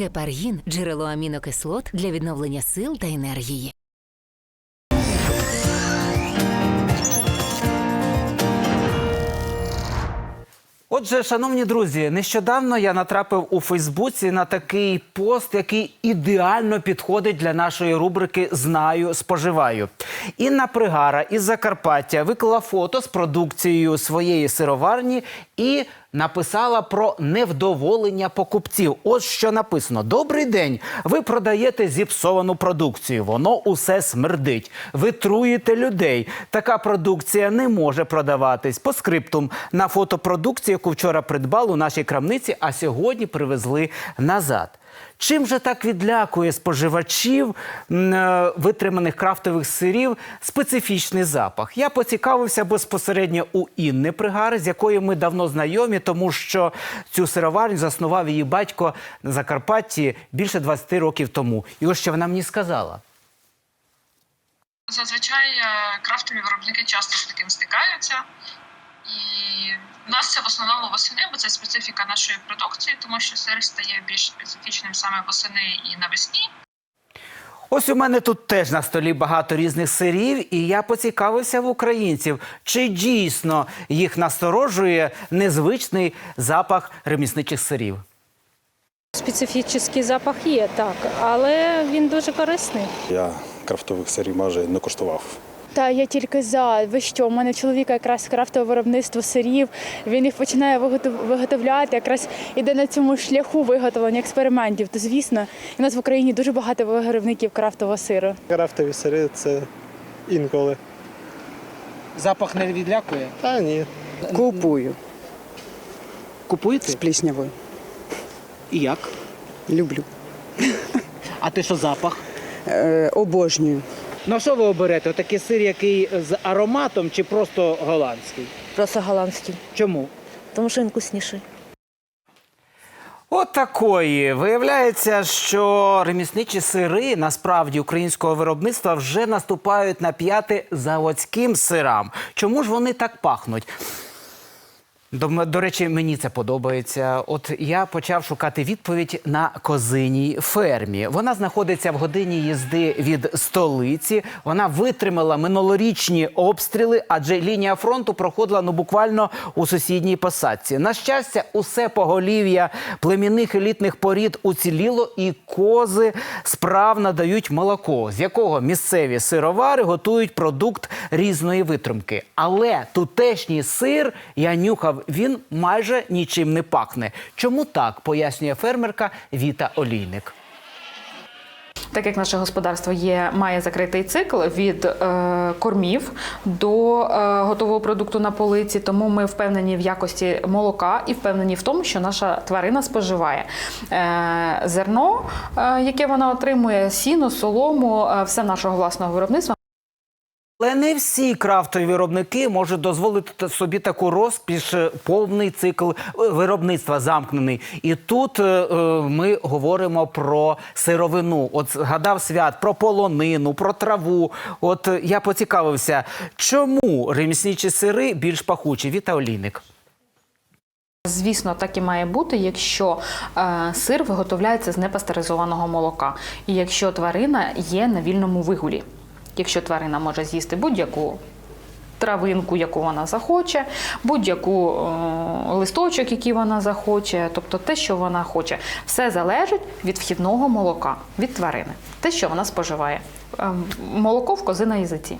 Гепаргін джерело амінокислот для відновлення сил та енергії. Отже, шановні друзі, нещодавно я натрапив у Фейсбуці на такий пост, який ідеально підходить для нашої рубрики Знаю, споживаю. Інна Пригара із Закарпаття виклала фото з продукцією своєї сироварні і написала про невдоволення покупців. Ось що написано: Добрий день. Ви продаєте зіпсовану продукцію. Воно усе смердить. Ви труїте людей. Така продукція не може продаватись. По скриптум на фото продукції, яку вчора придбали у нашій крамниці, а сьогодні привезли назад. Чим же так відлякує споживачів е, витриманих крафтових сирів специфічний запах? Я поцікавився безпосередньо у Інни Пригари, з якою ми давно знайомі, тому що цю сироварню заснував її батько на Закарпатті більше 20 років тому. І ось що вона мені сказала. Зазвичай е, крафтові виробники часто з таким стикаються. І в нас це в основному восени, бо це специфіка нашої продукції, тому що сир стає більш специфічним саме восени і навесні. Ось у мене тут теж на столі багато різних сирів, і я поцікавився в українців, чи дійсно їх насторожує незвичний запах ремісничих сирів. Специфічний запах є, так, але він дуже корисний. Я крафтових сирів майже не коштував. Та я тільки за. Ви що? У мене чоловіка якраз крафтове виробництво сирів. Він їх починає виготовляти, якраз іде на цьому шляху виготовлення експериментів. То звісно, у нас в Україні дуже багато виробників крафтового сиру. Крафтові сири це інколи. Запах не відлякує? Та ні. Купую Купуєте? з пліснявою. І як? Люблю. А ти що запах? Е, обожнюю. Ну а що ви оберете? Такий сир, який з ароматом чи просто голландський? Просто голландський, Чому? тому що він вкусніший. От такої. Виявляється, що ремісничі сири насправді українського виробництва вже наступають на п'яти заводським сирам. Чому ж вони так пахнуть? До, до речі, мені це подобається. От я почав шукати відповідь на козиній фермі. Вона знаходиться в годині їзди від столиці. Вона витримала минулорічні обстріли, адже лінія фронту проходила ну буквально у сусідній посадці. На щастя, усе поголів'я племінних елітних порід уціліло, і кози справно дають молоко, з якого місцеві сировари готують продукт різної витримки. Але тутешній сир я нюхав, він майже нічим не пахне. Чому так пояснює фермерка Віта Олійник. Так як наше господарство є, має закритий цикл від е, кормів до е, готового продукту на полиці, тому ми впевнені в якості молока і впевнені в тому, що наша тварина споживає е, зерно, е, яке вона отримує, сіно, солому, е, все нашого власного виробництва. Але не всі крафтові виробники можуть дозволити собі таку розпіш, е, повний цикл е, виробництва замкнений. І тут е, е, ми говоримо про сировину. От згадав свят про полонину, про траву. От я поцікавився, чому ремісничі сири більш пахучі? Віта Олійник. Звісно, так і має бути, якщо е, сир виготовляється з непастеризованого молока, і якщо тварина є на вільному вигулі. Якщо тварина може з'їсти будь-яку травинку, яку вона захоче, будь-яку е, листочок, який вона захоче, тобто те, що вона хоче, все залежить від вхідного молока, від тварини, те, що вона споживає. Е, молоко в кози на язиці.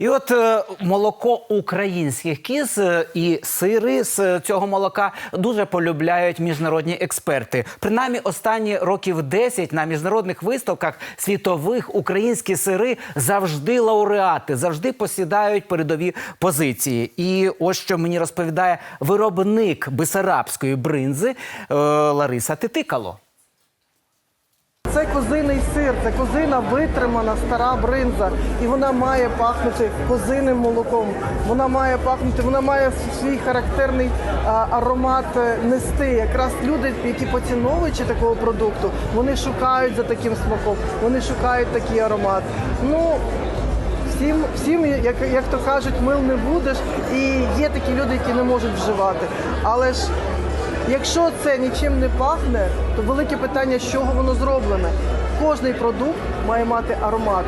І от е, молоко українських кіз е, і сири з е, цього молока дуже полюбляють міжнародні експерти. Принаймні, останні років 10 на міжнародних виставках світових українські сири завжди лауреати, завжди посідають передові позиції. І ось що мені розповідає виробник бесарабської бринзи Лариса Титикало. Це козиний сир, це козина витримана стара бринза, і вона має пахнути козиним молоком. Вона має пахнути, вона має свій характерний аромат е, нести. Якраз люди, які поціновувачі такого продукту, вони шукають за таким смаком, вони шукають такий аромат. Ну всім, всім, як, як то кажуть, мил не будеш. І є такі люди, які не можуть вживати. Але ж Якщо це нічим не пахне, то велике питання, з чого воно зроблене. Кожний продукт має мати аромат.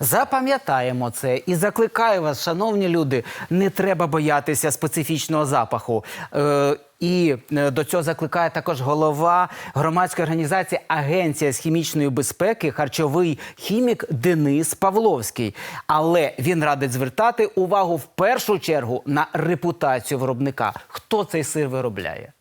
Запам'ятаємо це і закликаю вас, шановні люди, не треба боятися специфічного запаху. Е, і е, до цього закликає також голова громадської організації Агенція з хімічної безпеки, харчовий хімік Денис Павловський. Але він радить звертати увагу в першу чергу на репутацію виробника. Хто цей сир виробляє?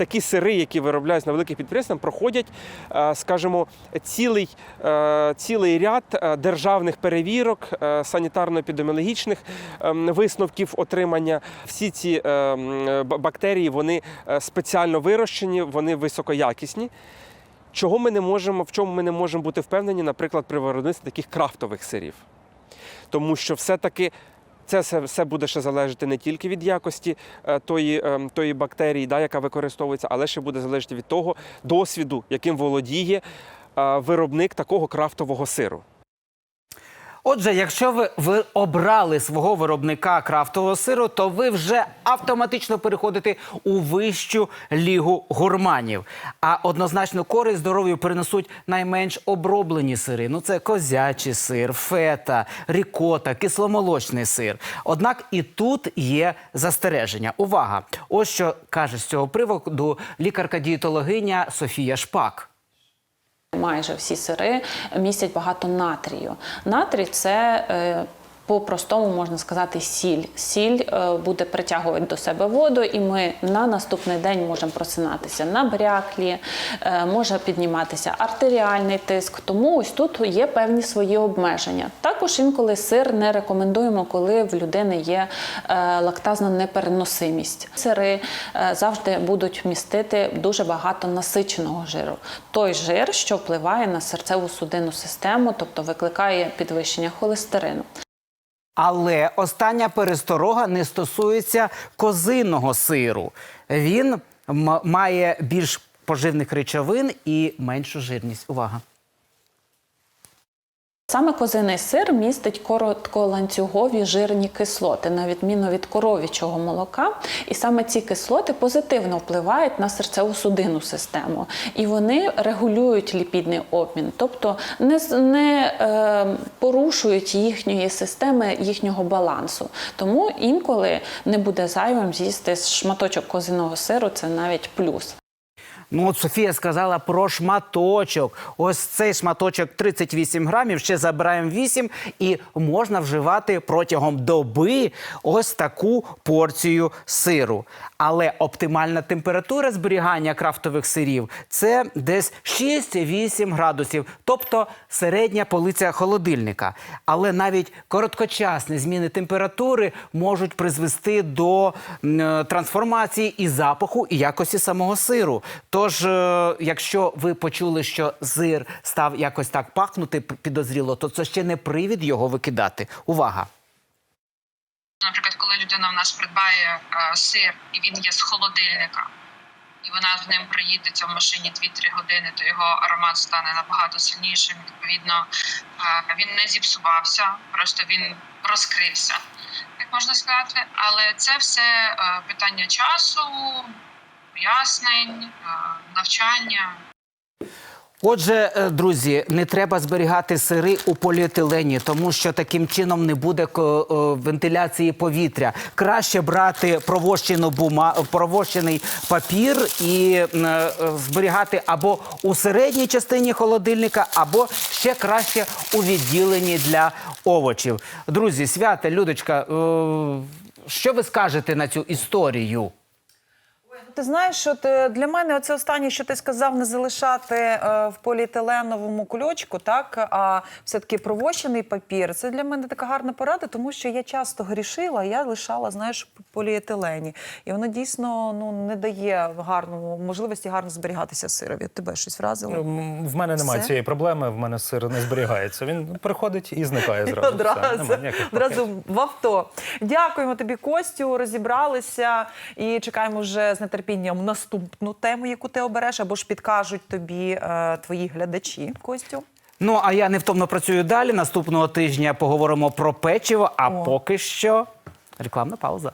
Такі сири, які виробляють на великих підприємствах, проходять, е, скажімо, цілий, е, цілий ряд е, державних перевірок, санітарно-епідеміологічних ем, висновків отримання. Всі ці бактерії вони спеціально вирощені, вони високоякісні. Чого ми не можемо, в чому ми не можемо бути впевнені, наприклад, при виробництві таких крафтових сирів. Тому що все-таки це все, буде ще залежати не тільки від якості е, тої, е, тої бактерії, да, яка використовується, але ще буде залежати від того досвіду, яким володіє е, виробник такого крафтового сиру. Отже, якщо ви, ви обрали свого виробника крафтового сиру, то ви вже автоматично переходите у вищу лігу гурманів. А однозначно користь здоров'ю принесуть найменш оброблені сири. Ну це козячий сир, фета, рікота, кисломолочний сир. Однак і тут є застереження. Увага! Ось що каже з цього приводу лікарка-дієтологиня Софія Шпак. Майже всі сири містять багато натрію. Натрій це е, по-простому можна сказати сіль. Сіль е, буде притягувати до себе воду, і ми на наступний день можемо просинатися набряклі, е, може підніматися артеріальний тиск. Тому ось тут є певні свої обмеження. Також інколи сир не рекомендуємо, коли в людини є е, лактазна непереносимість. Сири завжди будуть містити дуже багато насиченого жиру. Той жир, що впливає на серцеву судинну систему, тобто викликає підвищення холестерину. Але остання пересторога не стосується козиного сиру. Він має більш поживних речовин і меншу жирність. Увага! Саме козиний сир містить коротколанцюгові жирні кислоти, на відміну від коров'ячого молока. І саме ці кислоти позитивно впливають на серцево-судинну систему. І вони регулюють ліпідний обмін, тобто не, не е, порушують їхньої системи, їхнього балансу. Тому інколи не буде зайвим з'їсти шматочок козиного сиру, це навіть плюс. Ну, от Софія сказала про шматочок. Ось цей шматочок 38 грамів, ще забираємо 8, і можна вживати протягом доби ось таку порцію сиру. Але оптимальна температура зберігання крафтових сирів це десь 6-8 градусів, тобто середня полиця холодильника. Але навіть короткочасні зміни температури можуть призвести до е, трансформації і запаху, і якості самого сиру. Тож, е, якщо ви почули, що сир став якось так пахнути підозріло, то це ще не привід його викидати. Увага! Наприклад, коли людина в нас придбає е, сир і він є з холодильника, і вона з ним приїдеться в машині 2-3 години, то його аромат стане набагато сильнішим. Відповідно, е, він не зіпсувався, просто він розкрився, як можна сказати. Але це все питання часу, пояснень, е, навчання. Отже, е, друзі, не треба зберігати сири у поліетилені, тому що таким чином не буде е, вентиляції повітря. Краще брати провощену бума, провощений папір і зберігати або у середній частині холодильника, або ще краще у відділенні для овочів. Друзі, свята, Людочка, що ви скажете на цю історію? Ти знаєш, що ти, для мене оце останнє, що ти сказав, не залишати е, в поліетиленовому кульочку, так а все-таки провощений папір. Це для мене така гарна порада, тому що я часто грішила, я лишала, знаєш, в поліетилені. І воно дійсно ну не дає гарного можливості гарно зберігатися сирові. Тебе щось вразило? В мене немає Все? цієї проблеми, в мене сир не зберігається. Він приходить і зникає зразу. Одразу, одразу в авто. Дякуємо тобі, Костю. Розібралися і чекаємо вже з нетерпінням наступну тему, яку ти обереш, або ж підкажуть тобі е, твої глядачі. Костю. Ну а я невтомно працюю далі. Наступного тижня поговоримо про печиво. А О. поки що Рекламна пауза.